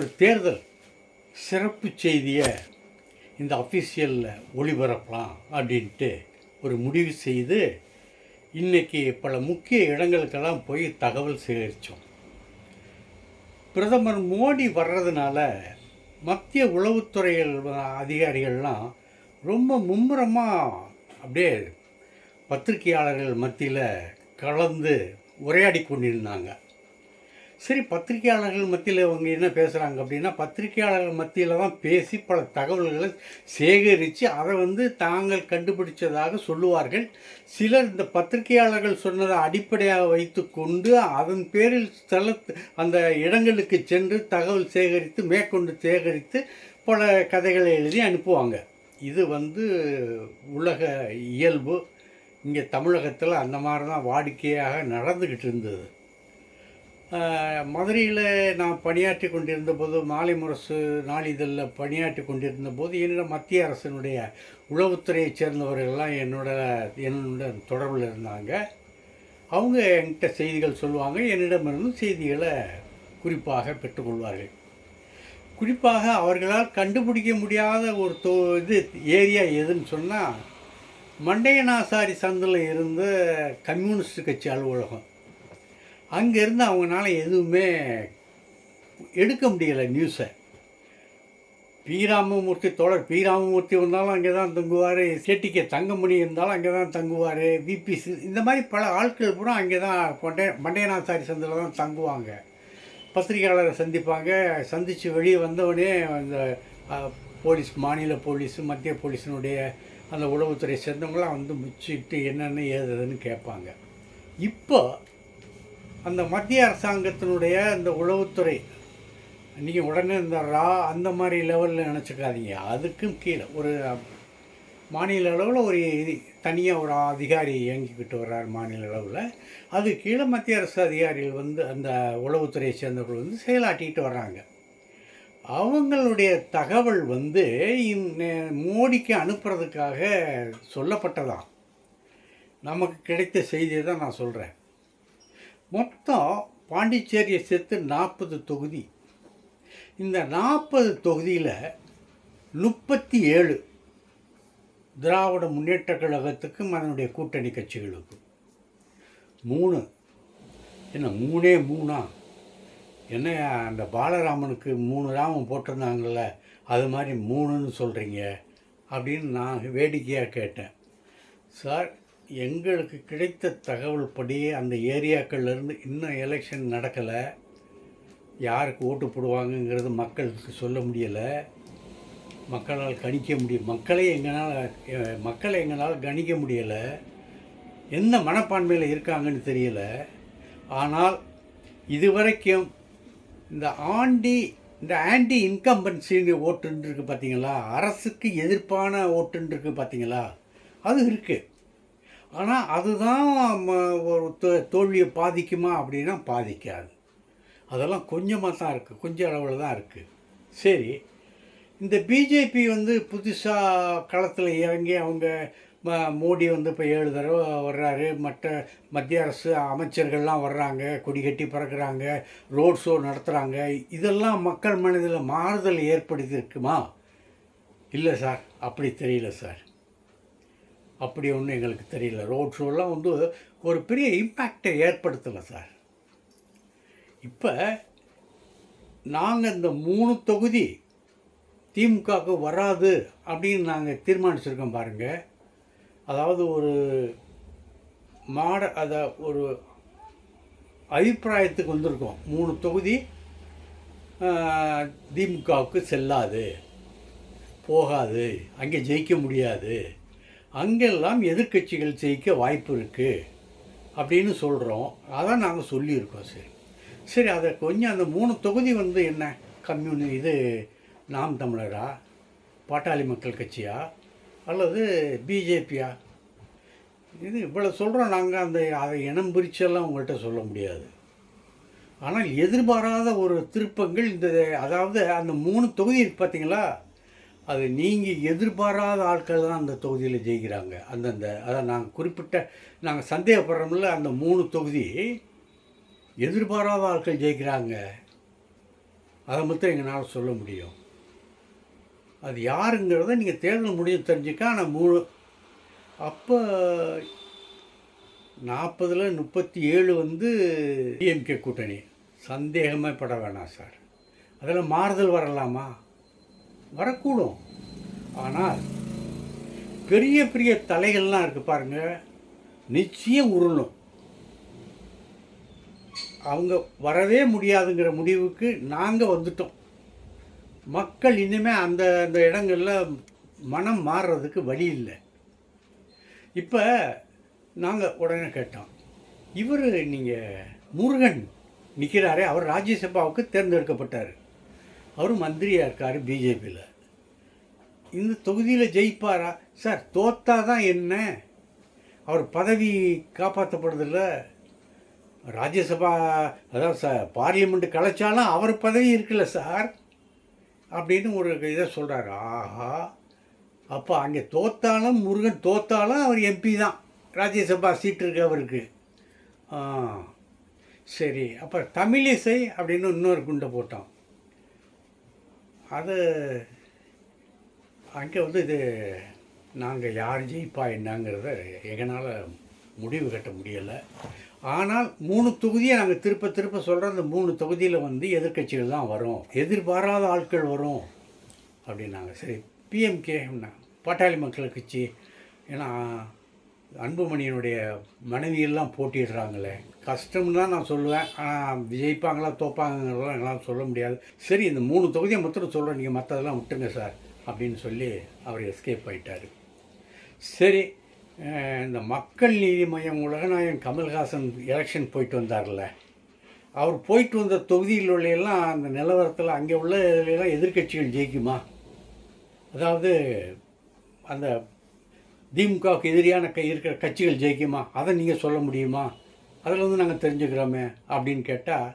ஒரு தேர்தல் சிறப்பு செய்தியை இந்த அஃபீஷியலில் ஒளிபரப்பலாம் அப்படின்ட்டு ஒரு முடிவு செய்து இன்னைக்கு பல முக்கிய இடங்களுக்கெல்லாம் போய் தகவல் சேகரித்தோம். பிரதமர் மோடி வர்றதுனால மத்திய உளவுத்துறை அதிகாரிகள்லாம் ரொம்ப மும்முரமாக அப்படியே பத்திரிகையாளர்கள் மத்தியில் கலந்து உரையாடி கொண்டிருந்தாங்க. சரி பத்திரிகையாளர்கள் மத்தியில் அவங்க என்ன பேசுகிறாங்க அப்படின்னா பத்திரிகையாளர்கள் மத்தியில் தான் பேசி பல தகவல்களை சேகரித்து அதை வந்து தாங்கள் கண்டுபிடிச்சதாக சொல்லுவார்கள். சிலர் இந்த பத்திரிகையாளர்கள் சொன்னதை அடிப்படையாக வைத்து கொண்டு அதன் பேரில் ஸ்தல அந்த இடங்களுக்கு சென்று தகவல் சேகரித்து மேற்கொண்டு சேகரித்து பல கதைகளை எழுதி அனுப்புவாங்க. இது வந்து உலக இயல்பு. இங்கே தமிழகத்தில் அந்த மாதிரி தான் வாடிக்கையாக நடந்துக்கிட்டு இருந்தது. மதுரையில் நான் பணியாற்றி கொண்டிருந்த போது மாலை முரசு நாளிதழில் பணியாற்றி கொண்டிருந்த போது என்னோட மத்திய அரசினுடைய உளவுத்துறையைச் சேர்ந்தவர்கள்லாம் என்னோட என்னோட தொடர்பில் இருந்தாங்க. அவங்க என்கிட்ட செய்திகள் சொல்லுவாங்க. என்னிடமிருந்து செய்திகளை குறிப்பாக பெற்றுக்கொள்வார்கள் குறிப்பாக அவர்களால் கண்டுபிடிக்க முடியாத ஒரு தோ இது ஏரியா எதுன்னு சொன்னால் மண்டையநாசாரி சந்தில் இருந்த கம்யூனிஸ்ட் கட்சி அலுவலகம். அங்கேருந்து அவங்களால எதுவுமே எடுக்க முடியலை நியூஸை பி. ராமமூர்த்தி தோழர் பி. ராமமூர்த்தி வந்தாலும் அங்கே தான் தங்குவார் சேட்டிக்கே தங்கமணி இருந்தாலும் அங்கே தான் தங்குவார் விபிசி இந்த மாதிரி பல ஆட்கள் பூரா அங்கே தான் கொண்டே மண்டையநாசாரி சந்தில் தான் தங்குவாங்க. பத்திரிகையாளரை சந்திப்பாங்க. சந்தித்து வெளியே வந்தவொடனே அந்த போலீஸ் மாநில போலீஸ் மத்திய போலீஸினுடைய அந்த உளவுத்துறை சேர்ந்தவங்களாம் வந்து முச்சிட்டு என்னென்ன ஏதுன்னு கேட்பாங்க. இப்போ அந்த மத்திய அரசாங்கத்தினுடைய அந்த உளவுத்துறை நீங்கள் உடனே இந்த ரா அந்த மாதிரி லெவலில் நினச்சிக்காதீங்க. அதுக்கும் கீழே ஒரு மாநில அளவில் ஒரு தனியாக ஒரு அதிகாரி இயங்கிக்கிட்டு வர்றார் மாநில அளவில். அது கீழே மத்திய அரசு அதிகாரிகள் வந்து அந்த உளவுத்துறையை சேர்ந்தவர்கள் வந்து செயலாட்டிக்கிட்டு வர்றாங்க. அவங்களுடைய தகவல் வந்து மோடிக்கு அனுப்புறதுக்காக சொல்லப்பட்டதாம். நமக்கு கிடைத்த செய்தியை தான் நான் சொல்கிறேன் மொத்தம் பாண்டிச்சேரியை சேர்த்து நாற்பது தொகுதி. இந்த நாற்பது தொகுதியில் முப்பத்தி ஏழு திராவிட முன்னேற்ற கழகத்துக்கும் அதனுடைய கூட்டணி கட்சிகளுக்கும் மூணு. என்ன மூணே மூணா? என்ன அந்த பாலராமனுக்கு மூணு ராமன் போட்டிருந்தாங்கல்ல அது மாதிரி மூணுன்னு சொல்கிறீங்க அப்படின்னு நான் வேடிக்கையாக கேட்டேன். சார் எங்களுக்கு கிடைத்த தகவல் படி அந்த ஏரியாக்கள்லேருந்து இன்னும் எலெக்ஷன் நடக்கலை. யாருக்கு ஓட்டு போடுவாங்கங்கிறது மக்களுக்கு சொல்ல முடியலை. மக்களால் கணிக்க முடியும் மக்களை எங்களால் மக்களை எங்களால் கணிக்க முடியலை. எந்த மனப்பான்மையில் இருக்காங்கன்னு தெரியல. ஆனால் இதுவரைக்கும் இந்த ஆண்டி இந்த ஆன்டி இன்கம்பன்சின்னு ஓட்டுன்னு இருக்குது பார்த்தீங்களா அரசுக்கு எதிர்ப்பான ஓட்டுன்னு இருக்குது பார்த்தீங்களா அது இருக்குது ஆனால் அதுதான் ஒரு தோ- தோல்வியை பாதிக்குமா அப்படின்னா பாதிக்காது. அதெல்லாம் கொஞ்சமாக தான் இருக்குது கொஞ்சம் அளவில் தான் இருக்குது சரி. இந்த பிஜேபி வந்து புதுசாக களத்தில் இறங்கி அவங்க ம- மோடி வந்து இப்போ ஏழு தடவை வர்றாரு. மற்ற மத்திய அரசு அமைச்சர்கள்லாம் வர்றாங்க. கொடி கட்டி பறக்கிறாங்க. ரோட் ஷோ நடத்துகிறாங்க இதெல்லாம் மக்கள் மனதில் மாறுதல் ஏற்படுத்தியிருக்குமா? இல்லை சார். அப்படி தெரியல சார். அப்படி ஒன்றும் எங்களுக்கு தெரியல. ரோட் ஷோலாம் வந்து ஒரு பெரிய இம்பேக்டை ஏற்படுத்தலை சார் இப்போ நாங்கள் இந்த மூணு தொகுதி திமுகவுக்கு வராது அப்படின்னு நாங்கள் தீர்மானிச்சிருக்கோம் பாருங்கள் அதாவது ஒரு மாட அதை ஒரு அபிப்பிராயத்துக்கு வந்திருக்கோம். மூணு தொகுதி திமுகவுக்கு செல்லாது போகாது அங்கே ஜெயிக்க முடியாது. அங்கெல்லாம் எதிர்க்கட்சிகள் ஜெயிக்க வாய்ப்பு இருக்குது அப்படின்னு சொல்கிறோம் அதான் நாங்கள் சொல்லியிருக்கோம் சரி. சரி அதை கொஞ்சம் அந்த மூணு தொகுதி வந்து என்ன? கம்யூனி இது நாம் தமிழரா? பாட்டாளி மக்கள் கட்சியா? அல்லது பிஜேபியா? இது இவ்வளோ சொல்கிறோம் நாங்கள் அந்த அதை இனம் பிரிச்செல்லாம் உங்கள்கிட்ட சொல்ல முடியாது. ஆனால் எதிர்பாராத ஒரு திருப்பங்கள் இந்த அதாவது அந்த மூணு தொகுதி பார்த்தீங்களா அது நீங்கள் எதிர்பாராத ஆட்கள் தான் அந்த தொகுதியில் ஜெயிக்கிறாங்க. அந்தந்த அதான் நாங்கள் குறிப்பிட்ட நாங்கள் சந்தேகப்படுறோம்ல அந்த மூணு தொகுதி எதிர்பாராத ஆட்கள் ஜெயிக்கிறாங்க. அதை மட்டும் எங்களால் சொல்ல முடியும். அது யாருங்கிறத நீங்கள் தேர்தல் முடிவு தெரிஞ்சுக்க ஆனால் மூணு அப்போ நாற்பதில் முப்பத்தி ஏழு வந்து டிஎம்கே கூட்டணி. சந்தேகமே பட வேணாம் சார். அதில் மாறுதல் வரலாமா? வரக்கூடும். ஆனால் பெரிய பெரிய தலைகள்லாம் இருக்குது பாருங்க நிச்சயம் உருளும். அவங்க வரவே முடியாதுங்கிற முடிவுக்கு நாங்கள் வந்துட்டோம். மக்கள் இனிமேல் அந்த அந்த இடங்களில் மனம் மாறுறதுக்கு வழி இல்லை. இப்போ நாங்கள் உடனே கேட்டோம் இவர் நீங்கள் முருகன் நிற்கிறாரே அவர் ராஜ்யசபாவுக்கு தேர்ந்தெடுக்கப்பட்டார். அவர் மந்திரியாக இருக்கார் பிஜேபியில். இந்த தொகுதியில் ஜெயிப்பாரா? சார் தோத்தா தான் என்ன? அவர் பதவி காப்பாற்றப்படுதில்ல ராஜ்யசபா அதாவது ச பார்லிமெண்ட்டு கலைச்சாலும் அவர் பதவி இருக்குல்ல சார்? அப்படின்னு ஒரு இதை சொல்கிறாரு ஆஹா. அப்போ அங்கே தோத்தாலும் முருகன் தோத்தாலும் அவர் எம்பி தான். ராஜ்யசபா சீட் இருக்கு அவருக்கு. ஆ. சரி அப்போ தமிழிசை அப்படின்னு இன்னொரு குண்டை போட்டோம் அது அங்கே வந்து இது நாங்கள் யார் ஜெயிப்பா என்னங்கிறத எங்களால் முடிவு கட்ட முடியலை. ஆனால் மூணு தொகுதியை நாங்கள் திருப்ப திருப்ப சொல்கிற அந்த மூணு தொகுதியில் வந்து எதிர்க்கட்சிகள் தான் வரும். எதிர்பாராத ஆட்கள் வரும் அப்படின்னாங்க. சரி பிஎம்கே பாட்டாளி மக்கள் கட்சி. ஏன்னா அன்புமணியினுடைய மனைவியெல்லாம் போட்டிடுறாங்களே கஷ்டம்னு தான் நான் சொல்லுவேன். ஆனால் ஜெயிப்பாங்களா தோப்பாங்கிறதெல்லாம் எங்களால் சொல்ல முடியாது. சரி இந்த மூணு தொகுதியை மொத்தம் சொல்கிறேன் நீங்கள் மற்றதெல்லாம் விட்டுங்க சார் அப்படின்னு சொல்லி அவர் எஸ்கேப் ஆயிட்டார். சரி இந்த மக்கள் நீதி மையம் உலகநாயகன் கமல்ஹாசன் எலெக்ஷன் போயிட்டு வந்தார்ல. அவர் போயிட்டு வந்த தொகுதியில் உள்ள எல்லாம் அந்த நிலவரத்தில் அங்கே உள்ள எல்லாம் எதிர்க்கட்சிகள் ஜெயிக்குமா? அதாவது அந்த திமுகவுக்கு எதிரியான க இருக்கிற கட்சிகள் ஜெயிக்குமா? அதை நீங்கள் சொல்ல முடியுமா? அதில் வந்து நாங்கள் தெரிஞ்சுக்கிறோமே அப்படின்னு கேட்டால்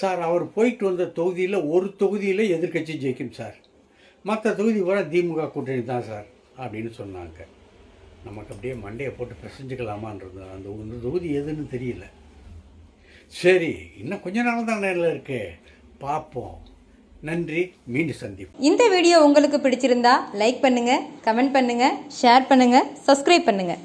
சார் அவர் போயிட்டு வந்த தொகுதியில் ஒரு தொகுதியில் எதிர்கட்சி ஜெயிக்கும் சார். மற்ற தொகுதி வர திமுக கூட்டணி தான் சார் அப்படின்னு சொன்னாங்க. நமக்கு அப்படியே மண்டையை போட்டு பிசைஞ்சுக்கலாமான்றது அந்த இந்த தொகுதி எதுன்னு தெரியல. சரி இன்னும் கொஞ்ச நாள் தான் நேரில் இருக்கு. பார்ப்போம் நன்றி. மீண்டும் சந்திப்போம். இந்த வீடியோ உங்களுக்கு பிடிச்சிருந்தா லைக் பண்ணுங்க கமெண்ட் பண்ணுங்க ஷேர் பண்ணுங்க சப்ஸ்கிரைப் பண்ணுங்க.